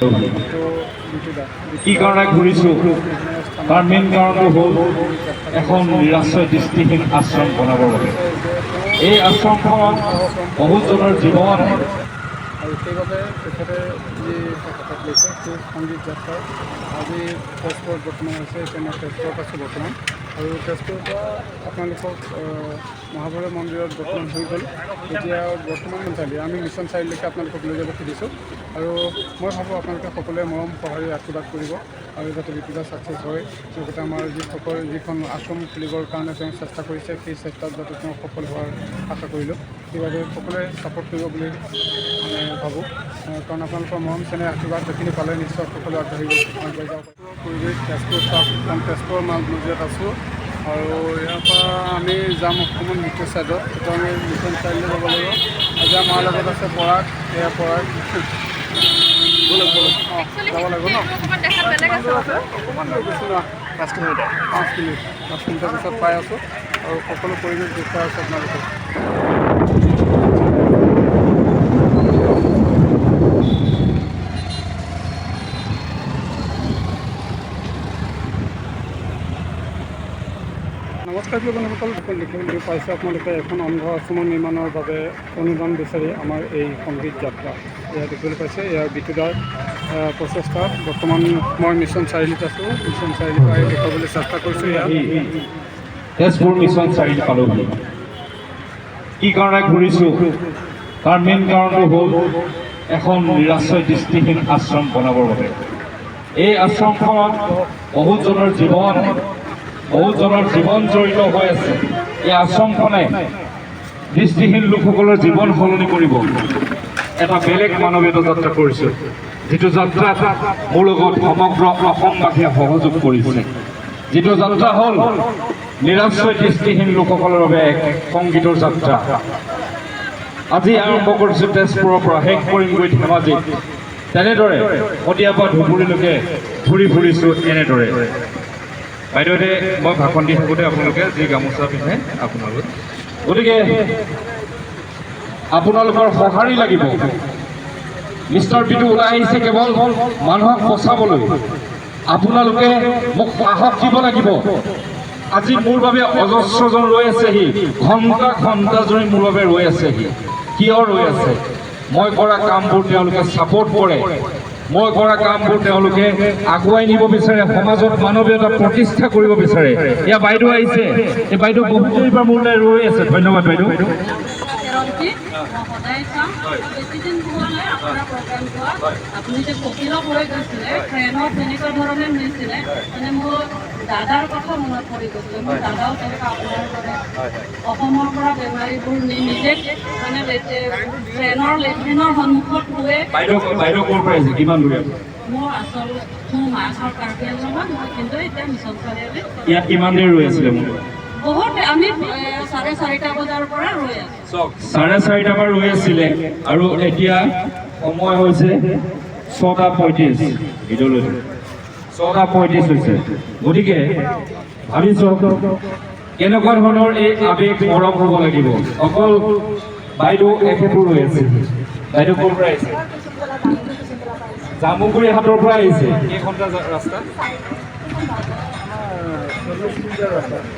কি কাৰণে ঘূৰিছোঁ তাৰ মেইন কাৰণটো হ'ল এখন নিৰাশ্ৰয় দৃষ্টিহীন আশ্ৰম বনাবৰ বাবে। এই আশ্ৰমখনত বহুতজনৰ জীৱন আৰু সেইবাবে যি হাতত লৈছে সেই সংগীত যাত্ৰাৰ আজি তেজপুৰত বৰ্তমান হৈছে এতিয়া তেজপুৰত আছোঁ বৰ্তমান। আৰু তেজপুৰৰ পৰা আপোনালোকক মহাভৈৰৱ মন্দিৰত বৰ্তমান হৈ গ'ল। এতিয়া বৰ্তমান চাৰিআলি আমি মিছন চাৰিআলিলৈকে আপোনালোকক লৈ যাব খুজিছোঁ। আৰু মই ভাবোঁ আপোনালোকে সকলোৱে মৰম, সঁহাৰি, আশীৰ্বাদ কৰিব। আৰু যাতে বিপিদা ছাকচেছ হয় লগতে আমাৰ যিসকল যিখন আশ্ৰম খুলিবৰ কাৰণে তেওঁ চেষ্টা কৰিছে, সেই চেষ্টাত যাতে তেওঁ সফল হোৱাৰ আশা কৰিলোঁ। সেইবাবে সকলোৱে ছাপোৰ্ট কৰিব বুলি ভাবোঁ। কাৰণ আপোনালোকৰ মৰম চেনেহ আশীৰ্বাদ সেইখিনি পালে নিশ্চয় সকলো আগবাঢ়ি আগবাঢ়ি যাব পাৰিব পৰিৱেশ তেজপুৰ কাৰণ তেজপুৰৰ মাজ মজিয়াত আছোঁ। আৰু ইয়াৰ পৰা আমি যাম অকণমান সিটো ছাইডত সেইটো আমি মিছন চাইডলৈ যাব লাগিব। আজি আমাৰ লগত আছে পৰাগ এয়া পৰাগ যাব লাগিব ন? অকণমান পাঁচ মিনিট পাঁচ মিনিট পাঁচ মিনিটৰ পিছত পাই আছোঁ। আৰু সকলো পৰিৱেশ দেখুৱাই আছোঁ আপোনালোকক। প্ৰিয় বন্ধুসকল দেখিবলৈ পাইছে আপোনালোকে এখন অন্ধ আশ্ৰম নিৰ্মাণৰ বাবে অনুদান বিচাৰি আমাৰ এই সংগীত যাত্ৰা এয়া দেখিবলৈ পাইছে ইয়াৰ বিটুদাৰ আহ, প্ৰচেষ্টাত বৰ্তমান মই মিছন চাৰিআলিত আছোঁ মিছন চাৰিআলিৰ পৰা দেখুৱাবলৈ চেষ্টা কৰিছোঁ ইয়াত তেজপুৰ মিছন চাৰিআলি পালোহি কি কাৰণে ঘূৰিছোঁ? তাৰ মেইন কাৰণটো হ'ল এখন নিৰাশ্ৰয় দৃষ্টিহীন আশ্ৰম বনাবৰ বাবে। এই আশ্ৰমখনত বহুতজনৰ জীৱন বহুতজনৰ জীৱন জড়িত হৈ আছে। এই আশ্ৰমখনে দৃষ্টিহীন লোকসকলৰ জীৱন সলনি কৰিব। এটা বেলেগ মানৱীয়তা যাত্ৰা কৰিছোঁ। যিটো যাত্ৰাত মোৰ লগত সমগ্ৰ অসমবাসীয়ে সহযোগ কৰিছে। যিটো যাত্ৰা হ'ল নিৰাশ্ৰয় দৃষ্টিহীন লোকসকলৰ বাবে এক সংগীতৰ যাত্ৰা। আজি আৰম্ভ কৰিছোঁ তেজপুৰৰ পৰা শেষ কৰিমগৈ ধেমাজিত। তেনেদৰে পৰা ধুবুৰীলৈকে ঘূৰি ফুৰিছোঁ এনেদৰে। বাইদেউহঁতে, মই ভাষণ দি থাকোঁতে আপোনালোকে যি গামোচা পিন্ধে, আপোনালোক। গতিকে, আপোনালোকৰ সঁহাৰি লাগিব। মিষ্টাৰ বিটু ওলাই আহিছে কেৱল মানুহক বচাবলৈ আপোনালোকে মোক সাহস দিব লাগিব। আজি মোৰ বাবে অজস্ৰজন ৰৈ আছেহি। ঘণ্টা ঘণ্টা জুৰি মোৰ বাবে ৰৈ আছেহি। কিয় ৰৈ আছে? মই কৰা কামবোৰ তেওঁলোকে ছাপোৰ্ট কৰে। মই কৰা কামবোৰ তেওঁলোকে আগুৱাই নিব বিচাৰে সমাজত মানৱীয়তা প্ৰতিষ্ঠা কৰিব বিচাৰে। এয়া বাইদেউ আহিছে। এই বাইদেউ বহুত দেৰিৰ পৰা মোলৈ ৰৈ আছে। ধন্যবাদ বাইদেউ। সদায় চাওঁ বেছি দিন আপোনাৰ প্ৰগ্ৰাম আপুনি যে কপিলক লৈ গৈছিলে ট্ৰেইনত যেনেকুৱা ধৰণে নিছিলে মানে মোৰ দাদাৰ কথা মনত পৰি মোৰ দাদাও তেনেকুৱা আপোনাৰ দৰে অসমৰ পৰা বেমাৰীবোৰ নি নিজে মানে ট্ৰেইনৰ লেট্ৰিনৰ সন্মুখত শুৱে। বাইদেউ বাইদেউ ক'ৰ পৰা আহিছে? কিমান দূৰ? মোৰ আচল মোৰ মাছৰ কাৰ্বি আংলঙত মই কিন্তু এতিয়া মিছন চাৰিআলিত। ইয়াত কিমান দেৰি ৰৈ আছিলে বহুত আমি চাৰে চাৰিটা বজাৰ পৰা ৰৈ আছোঁ। চাৰে চাৰিটাৰ পৰা ৰৈ আছিলে আৰু এতিয়া সময় হৈছে ছটা পঁয়ত্ৰিছ। ভিডিঅ'লৈ ছটা পঁয়ত্ৰিছ হৈছে। গতিকে ভাবি চাওক কেনেকুৱা ধৰণৰ এই আৱেগ মৰম হ'ব লাগিব? অকল বাইদেউ এখেতো ৰৈ আছে। বাইদেউ ক'ৰ পৰা আহিছে? জামুগুৰি হাটৰ পৰা আহিছে। ৰাস্তা?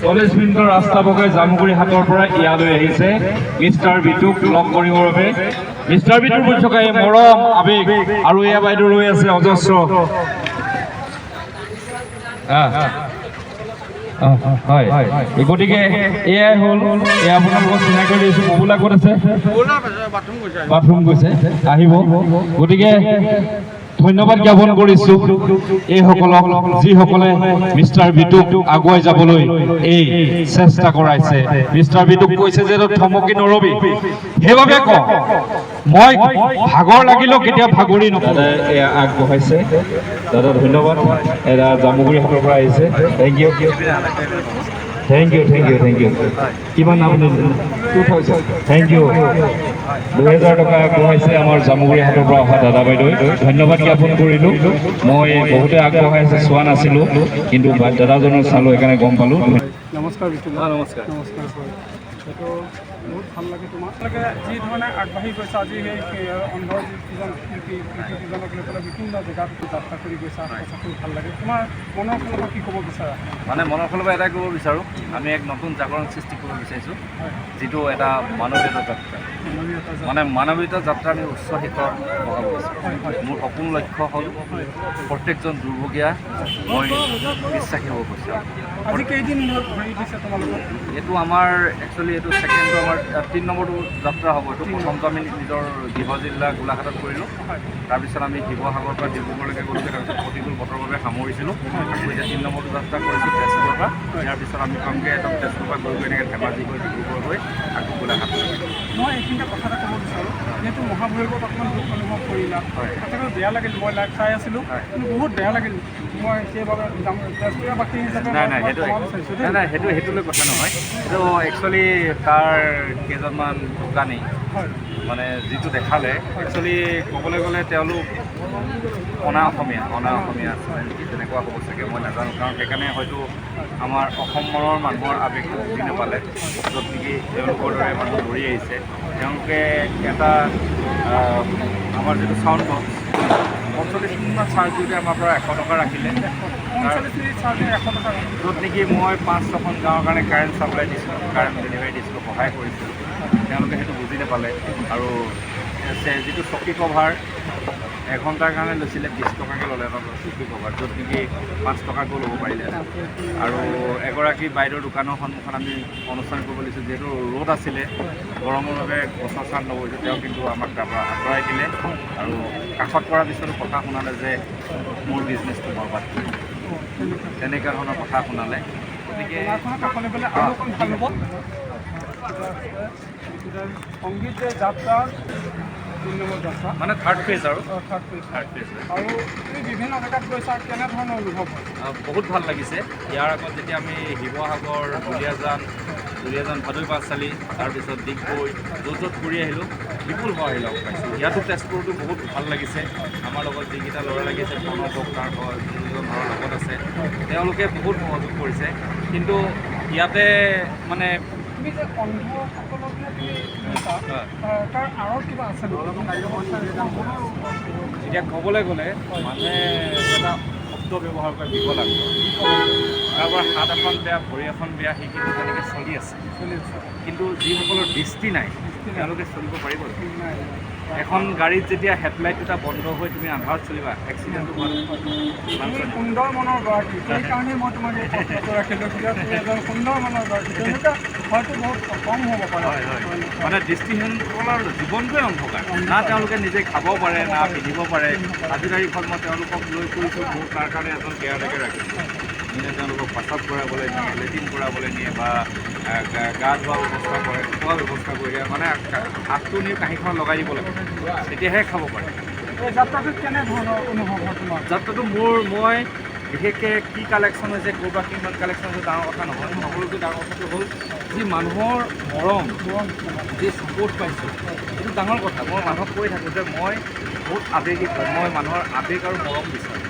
চল্লিছ মিনিটৰ ৰাস্তা বগাই জামুগুৰি হাটৰ পৰা ইয়ালৈ আহিছে। মিষ্টাৰ বিটুক লগ কৰিবৰ বাবে। মিষ্টাৰ থকা এই মৰম আৱেগ আৰু এয়া বাইদেউ ৰৈ আছে অজস্ৰ। হয়। গতিকে এয়াই হ'ল এয়া আপোনালোকক চিনাকি কৰি দিছোঁ। ববুলা ক'ত আছে? বাথৰুম গৈছে। আহিব। গতিকে ধন্যবাদ জ্ঞাপন কৰিছোঁ। এইসকলক, যিসকলে মিষ্টাৰ বিটুক আগুৱাই যাবলৈ এই চেষ্টা কৰাইছে। মিষ্টাৰ বিটুক কৈছে যে থমকি নৰবি। সেইবাবে কওঁ, মই ভাগৰ লাগিলেও কেতিয়া ভাগৰি নকওঁ আগবঢ়াইছে। দাদা, ধন্যবাদ। জামুগুৰি হাটৰ পৰা আহিছে। Thank you thank you thank you thank you কিমান আপুনি টু থাউজেণ্ড থেংক ইউ দুহেজাৰ টকা আগবঢ়াইছে আমাৰ জামুগুৰি হাটৰ পৰা অহা দাদা বাইদেউ। ধন্যবাদ জ্ঞাপন কৰিলোঁ। মই বহুতে আগবঢ়াইছে চোৱা নাছিলোঁ। কিন্তু দাদাজনৰ চালোঁ সেইকাৰণে গম পালোঁ। নমস্কাৰ নমস্কাৰ। নমস্কাৰ হয় বহুত ভালো লাগে তোমাৰ তোমালোকে যি ধৰণে আগবাঢ়ি গৈছা আজি সেই অন্ধৰ যিজন শিল্পী শিল্পীকেইজনক লৈ পেলাই বিভিন্ন জেগাত যাত্ৰা কৰি গৈছা সঁচাকৈ ভালো লাগে। তোমাৰ মনৰ ফালৰ পৰা কি ক'ব বিচাৰা? মানে মনৰ ফালৰ পৰা এটাই ক'ব বিচাৰোঁ আমি এক নতুন জাগৰণ সৃষ্টি কৰিব বিচাৰিছোঁ যিটো এটা মানৱীয়তা যাত্ৰা। মানে মানৱীয়তা যাত্ৰা আমি উচ্চ শিখৰ হয় মোৰ সপোন লক্ষ্য হ'ল প্ৰত্যেকজন দুৰ্ভগীয়া মই বিশ্বাসী হ'ব বিচাৰোঁ আজি কেইদিন এইটো আমাৰ একচুৱেলি এইটো ছেকেণ্ডটো আমাৰ তিনি নম্বৰটো যাত্ৰা হ'ব। এইটো প্ৰথমটো আমি নিজৰ গৃহ জিলা গোলাঘাটত কৰিলোঁ। তাৰপিছত আমি শিৱসাগৰৰ পৰা ডিব্ৰুগড়লৈকে গ'লোগৈ তাৰপিছত প্ৰতিকূল বতৰৰ বাবে সামৰিছিলোঁ। আকৌ এতিয়া তিনি নম্বৰটো যাত্ৰা কৰিছোঁ তেজপুৰৰ পৰা। ইয়াৰ পিছত আমি পামগৈ একদম তেজপুৰৰ পৰা গৈ গৈ এনেকৈ ধেমাজি গৈ ডিব্ৰুগড় হৈ আকৌ গোলাঘাট মই এইখিনিতে কথা এটা ক'ব বিচাৰোঁ যিহেতু মহাভৈৰৱত অকণমান দুখ অনুভৱ কৰিলা। সঁচাকৈ বেয়া লাগিল মই লাইভ চাই আছিলোঁ। কিন্তু বহুত বেয়া লাগিল। মই সেইবাবে তেজপুৰীয়াবাসী হিচাপে নাই নাই সেইটো নাই নাই সেইটো সেইটোলৈ কথা নহয়। এইটো একচুৱেলি তাৰ কেইজনমান দোকানী মানে যিটো দেখালে একচুৱেলি ক'বলৈ গ'লে তেওঁলোক অনা অসমীয়া অনা অসমীয়া নেকি তেনেকুৱা হ'ব চাগে মই নাজানো। কাৰণ সেইকাৰণে হয়তো আমাৰ অসমৰ মানুহৰ আৱেগটো বুজি নাপালে য'ত নেকি তেওঁলোকৰ দৰে মানুহ দৌৰি আহিছে। তেওঁলোকে এটা আমাৰ যিটো চাউণ্ড বক্স পঞ্চল্লিছ মিনিটমান চাৰ্জ দিওঁতে আমাৰ পৰা এশ টকা ৰাখিলে। য'ত নেকি মই পাঁচ ছখন গাঁৱৰ কাৰণে কাৰেণ্ট ছাপ্লাই দিছিলোঁ কাৰেণ্ট ডেলিভাৰী দিছিলোঁ সহায় কৰিছিলোঁ। তেওঁলোকে সেইটো বুজি নাপালে। আৰু যিটো চকী কভাৰ এঘণ্টাৰ কাৰণে লৈছিলে বিছ টকাকৈ ল'লে এটা চকী কভাৰ য'ত নেকি পাঁচ টকাকৈ ল'ব পাৰিলে। আৰু এগৰাকী বাইদেউৰ দোকানৰ সন্মুখত আমি অনুষ্ঠান কৰিব লৈছোঁ যিহেতু ৰ'দ আছিলে গৰমৰ বাবে গছৰ চান নবহিছোঁ তেওঁ কিন্তু আমাক তাৰপৰা আঁতৰাই দিলে। আৰু কাষত কৰাৰ পিছতো কথা শুনালে যে মোৰ বিজনেছটো বৰবাদ তেনেকুৱা ধৰণৰ কথা শুনালে। গতিকে সংগীত যাত্ৰা তিনি নম্বৰ যাত্ৰা। মানে থাৰ্ড ফেজ আৰু? থাৰ্ড পেজ থাৰ্ড ফেজ আৰু তুমি বিভিন্ন জেগাত গৈছা কেনেধৰণৰ অনুভৱ হয়? বহুত ভালো লাগিছে। ইয়াৰ আগত যেতিয়া আমি শিৱসাগৰ দুলীয়াজান দুলীয়াজান ভাদৈ পাঠশালী তাৰপিছত ডিগবৈ য'ত য'ত ফুৰি আহিলোঁ বিপুল সঁহাৰি লগ পাইছোঁ। ইয়াতো তেজপুৰতো বহুত ভালো লাগিছে। আমাৰ লগত যিকেইটা ল'ৰা লাগিছে প্ৰণৱ ঘৰ- যিজন ঘৰৰ লগত আছে তেওঁলোকে বহুত সহযোগ কৰিছে। কিন্তু ইয়াতে মানে তুমি যে অন্ধসকলক যে তুমি কৈছা হয়। আহ, তাৰ আঁৰত কিবা আছে এতিয়া ক'বলৈ গ'লে মানুহে এটা শব্দ ব্যৱহাৰ কৰে বিকলাংগ কাৰোবাৰ হাত এখন বেয়া ভৰি এখন বেয়া সেইখিনি তেনেকৈ চলি আছে। চলি আছে। কিন্তু যিসকলৰ দৃষ্টি নাই তেওঁলোকে চলিব পাৰিব নাই এখন গাড়ীত যেতিয়া হেডলাইট দুটা বন্ধ হৈ তুমি আন্ধাৰত চলিবা এক্সিডেণ্টটো। সুন্দৰ মনৰ গৰাকী সেইকাৰণে মই তোমাক এই প্ৰশ্নটো ৰাখিলোঁ এজন সুন্দৰ মনৰ গৰাকী হয়তো বহুত কম হ'ব পাৰে। হয় হয়। মানে দৃষ্টিহীনসকলৰ জীৱনটোৱে অন্ধকাৰ। না তেওঁলোকে নিজে খাব পাৰে না পিন্ধিব পাৰে। আজি তাৰিখত মই তেওঁলোকক লৈ ফুৰিছোঁ মোৰ তাৰ কাৰণে এজন কেয়াৰটেকাৰ ৰাখিছোঁ। যোনে তেওঁলোকক প্ৰস্ৰাৱ কৰাবলৈ নিয়ে লেট্ৰিন কৰাবলৈ নিয়ে বা গা- ধোৱা ব্যৱস্থা কৰে খোৱা ব্যৱস্থা কৰি দিয়ে মানে হাতটো নি কাঁহীখন লগাই দিব লাগে। তেতিয়াহে খাব পাৰে। যাত্ৰাটোত কেনেধৰণৰ অনুভৱ হয় তোমাৰ? যাত্ৰাটো মোৰ মই বিশেষকৈ কি কালেকশ্যন হৈছে ক'ৰবাত কিমান কালেকশ্যন হৈছে ডাঙৰ কথা নহয়। সকলোতকৈ ডাঙৰ কথাটো হ'ল যি মানুহৰ মৰম যি ছাপোৰ্ট পাইছোঁ এইটো ডাঙৰ কথা। মই মানুহক কৈ থাকোঁ যে মই বহুত আৱেগিক হয় মই মানুহৰ আৱেগ আৰু মৰম বিচাৰোঁ।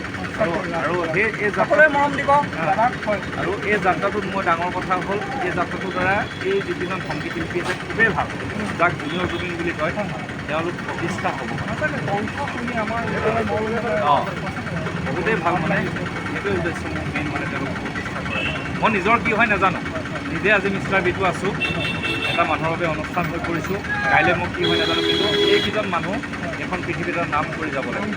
আৰু এই যাত্ৰাটোত মই ডাঙৰ কথা হ'ল এই যাত্ৰাটোৰ দ্বাৰা এই যিকেইজন সংগীত শিল্পী আছে খুবেই ভাল। যাক জুনিয়ৰ জুবিন বুলি কয় তেওঁলোক প্ৰতিষ্ঠা হ'ব। অঁ বহুতেই ভাল মানে সেইটোৱে উদ্দেশ্য মোৰ মেইন মানে তেওঁলোক প্ৰতিষ্ঠা কৰা। মই নিজৰ কি হয় নাজানো। নিজে আজি মিষ্টাৰ বিটো আছোঁ। এটা মানুহৰ বাবে অনুষ্ঠান হৈ কৰিছোঁ কাইলৈ মোক কি হয় নাজানো কিন্তু এইকেইজন মানুহ এখন পৃথিৱীত নাম কৰি যাব লাগে।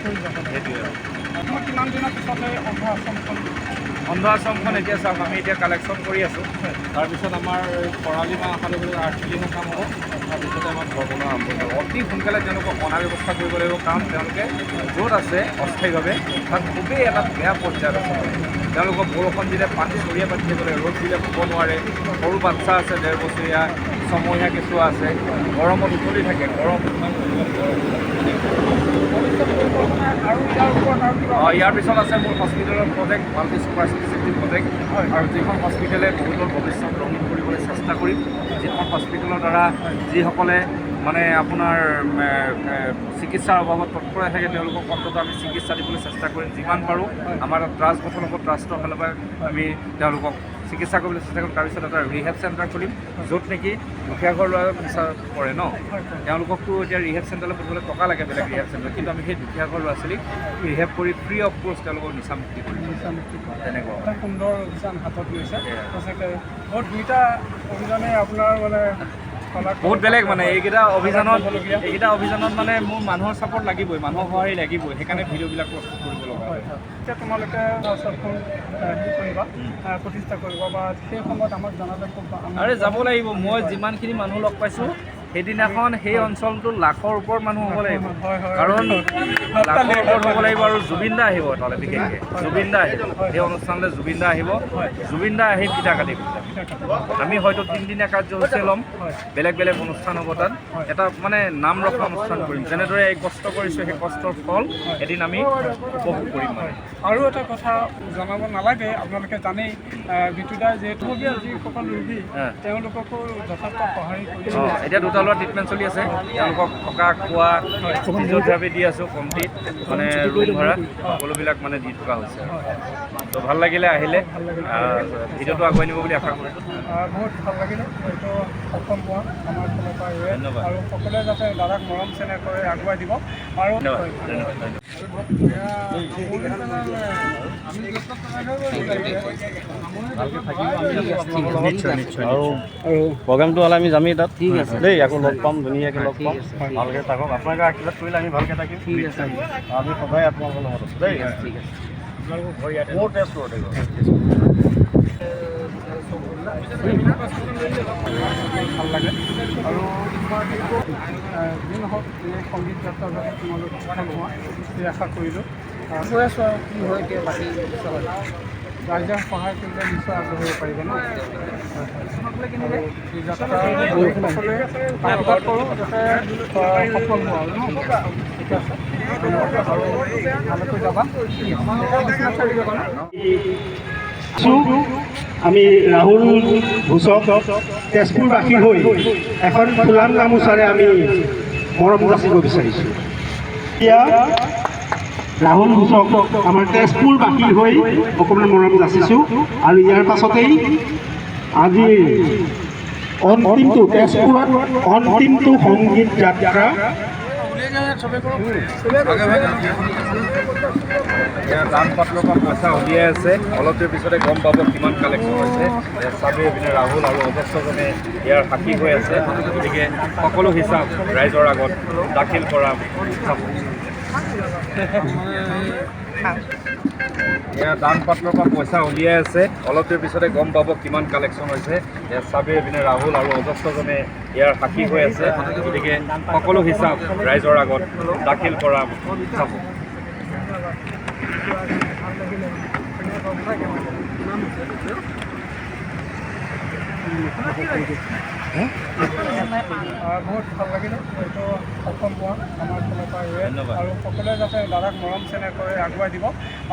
সেইটোৱে আৰু। মই কিমান দিনৰ পিছতে অন্ধ আশ্ৰমখন অন্ধ আশ্ৰমখন এতিয়া চাওক, আমি এতিয়া কালেকশ্যন কৰি আছোঁ। তাৰপিছত আমাৰ খৰালি মাহ লগে আৰ্ট ফিলিঙৰ কাম হ'ব। তাৰপিছতে আমাৰ ঘৰ আৰম্ভ হ'ব। অতি সোনকালে তেওঁলোকক অনা ব্যৱস্থা কৰিব লাগিব, কাৰণ তেওঁলোকে য'ত আছে অস্থায়ীভাৱে, তাত খুবেই এটা বেয়া পৰ্যায়ত আছে। তেওঁলোকক বৰষুণ দিলে, পানী চৰিয়া পাতি থাকিব লাগে ৰ'দ দিলে শুব নোৱাৰে। সৰু বাচ্ছা আছে, ডেৰ বছৰীয়া, ছমহীয়া কেঁচুৱা আছে। গৰমত উতলি থাকে, গৰম ইয়াৰ পিছত আছে মোৰ হস্পিটেলৰ project multi super speciality project আৰু যিখন হস্পিটেলে বহুতৰ ভৱিষ্যত ৰঙীন কৰিবলৈ চেষ্টা কৰিম, যিখন হস্পিটেলৰ দ্বাৰা যিসকলে মানে আপোনাৰ চিকিৎসাৰ অভাৱত তৎপৰাই থাকে, তেওঁলোকক অন্তত আমি চিকিৎসা দিবলৈ চেষ্টা কৰিম যিমান পাৰোঁ। আমাৰ ট্ৰাষ্ট গঠন হ'ব ট্ৰাষ্টৰ ফালৰ পৰা আমি তেওঁলোকক চিকিৎসা কৰিবলৈ চেষ্টা কৰিম তাৰপিছত এটা ৰিহেব চেণ্টাৰ খুলিম য'ত নেকি দুখীয়া ঘৰ ল'ৰা কৰে ন। তেওঁলোককতো এতিয়া ৰিহেব চেণ্টাৰলৈ পঠিয়াবলৈ টকা লাগে বেলেগ ৰিহেব চেণ্টাৰ কিন্তু আমি সেই দুখীয়া ঘৰ ল'ৰা ছোৱালীক ৰিহেব কৰি ফ্ৰী অফ কষ্ট তেওঁলোকক নিচা মুক্তি কৰিম তেনেকুৱা। সুন্দৰ অভিযান হাতত লৈছে। সঁচাকৈ বহুত দুইটা অভিযানে আপোনাৰ মানে বহুত বেলেগ মানে এইকেইটা অভিযানত এইকেইটা অভিযানত মানে মোৰ মানুহৰ ছাপৰ্ট লাগিবই মানুহৰ সহায় লাগিবই সেইকাৰণে ভিডিঅ'বিলাক প্ৰস্তুত কৰিব লগা হয়। এতিয়া তোমালোকে হেৰি কৰিবা? প্ৰতিষ্ঠা কৰিব বা সেই সময়ত আমাক জনালে খুব আৰে যাব লাগিব মই যিমানখিনি মানুহ লগ পাইছোঁ সেইদিনাখন সেই অঞ্চলটোত লাখৰ ওপৰত মানুহ হ'ব লাগিব। কাৰণ লাখৰ ওপৰত হ'ব লাগিব আৰু জুবিন দা আহিব তালৈ বিশেষকৈ। জুবিন দা আহিব। সেই অনুষ্ঠানলৈ জুবিন দা আহিব। জুবিন দা আহি ফিতা কাটিব। আমি হয়তো তিনিদিনীয়া কাৰ্যসূচী ল'ম। বেলেগ বেলেগ অনুষ্ঠান হ'ব তাত। এটা মানে নাম ৰখা অনুষ্ঠান কৰিম। যেনেদৰে এই কষ্ট কৰিছোঁ সেই কষ্টৰ ফল এদিন আমি উপভোগ কৰিম মানে। আৰু এটা কথা জনাব নালাগে আপোনালোকে জানেই আহ, বিতুদাই যিহেতু যিসকল ৰোগী তেওঁলোককো যথেষ্ট সহায় কৰিছে অঁ এতিয়া দুটা ল'ৰা ট্ৰিটমেণ্ট চলি আছে। তেওঁলোকক থকা খোৱা ফিজিঅ'থেৰাপি দি আছোঁ কমটি মানে ৰুম ভাড়া সকলোবিলাক মানে দি থকা হৈছে। তো ভালো লাগিলে আহিলে। ভিডিঅ'টো আগুৱাই নিব বুলি আশা আহ, বহুত ভালো লাগিলে। এইটো সফল হোৱা আমাৰ ফালৰ পৰা ধন্যবাদ। আৰু সকলোৱে যাতে দাদাক মৰম চেনেহ কৰি আগুৱাই দিব। আৰু ধন্যবাদ ধন্যবাদ আৰু প্ৰগ্ৰামটো হ'লে আমি যামেই তাত। ঠিক আছে। দেই আকৌ লগ পাম ধুনীয়াকৈ লগ পাম। ভালকৈ থাকক। আপোনালোকে আশীৰ্বাদ কৰিলে আমি ভালকৈ থাকিম। ঠিক আছে আমি সদায় আপোনালোকৰ লগত আছোঁ। দেই। ঠিক আছে মোৰ ভালো লাগে। আৰু যি নহওক এই সংগীত যাত্ৰা যাতে তোমালোক সফল হোৱা এই আশা কৰিলোঁ। আহ, আছোঁ আৰু কি হয় এতিয়া বাকী পিছত ৰাইজে সহায় কৰিলে নিশ্চয় আগবাঢ়িব পাৰিব ন। আৰু এই যাত্ৰা সকলোৱে আশীৰ্বাদ কৰোঁ যাতে সফল হোৱা আৰু ন ঠিক আছে? আৰু ভালকৈ যাবা বিশ্বনাথ চাৰিআলি যাবা। ন? আছো আমি ৰাহুল ঘোষক তেজপুৰবাসী হৈ এখন ফুলাম গামোচাৰে আমি মৰম যাচিব বিচাৰিছোঁ। এতিয়া ৰাহুল ঘোষক আমাৰ তেজপুৰবাসী হৈ অকণমান মৰম যাচিছোঁ আৰু ইয়াৰ পাছতেই আজিৰ অন্তিমটো তেজপুৰত অন্তিমটো সংগীত যাত্ৰা। দান পাত্ৰৰ পৰা পইচা উলিয়াই আছে অলপ দেৰি পিছতে গম পাব কিমান কালেকশ্যন হৈছে চাবি এইপিনে ৰাহুল আৰু অজস্ৰজনে ইয়াৰ সাক্ষী হৈ আছে গতিকে সকলো হিচাপ ৰাইজৰ আগত দাখিল কৰা এয়া দান পাত্ৰৰ পৰা পইচা উলিয়াই আছে। অলপ দেৰি পিছতে গম পাব কিমান কালেকশ্যন হৈছে। এয়া চাবি এইপিনে ৰাহুল আৰু অজস্ৰজনে ইয়াৰ সাক্ষী হৈ আছে। গতিকে সকলো হিচাপ ৰাইজৰ আগত দাখিল কৰা চাব আহ, বহুত ভালো লাগিলে এইটো সফল হোৱা আমাৰ ফালৰ পৰা। আৰু সকলোৱে যাতে দাদাক মৰম চেনেহ কৰি আগুৱাই দিব।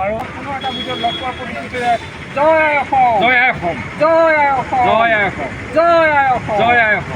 আৰু কোনো এটা ভিডিঅ' লগ পোৱাৰ প্ৰতিশ্ৰুতিৰে জয় আই অসম! জয় আই অসম! জয় আই অসম! জয় আই অসম! জয় আই অসম! জয় আই অসম!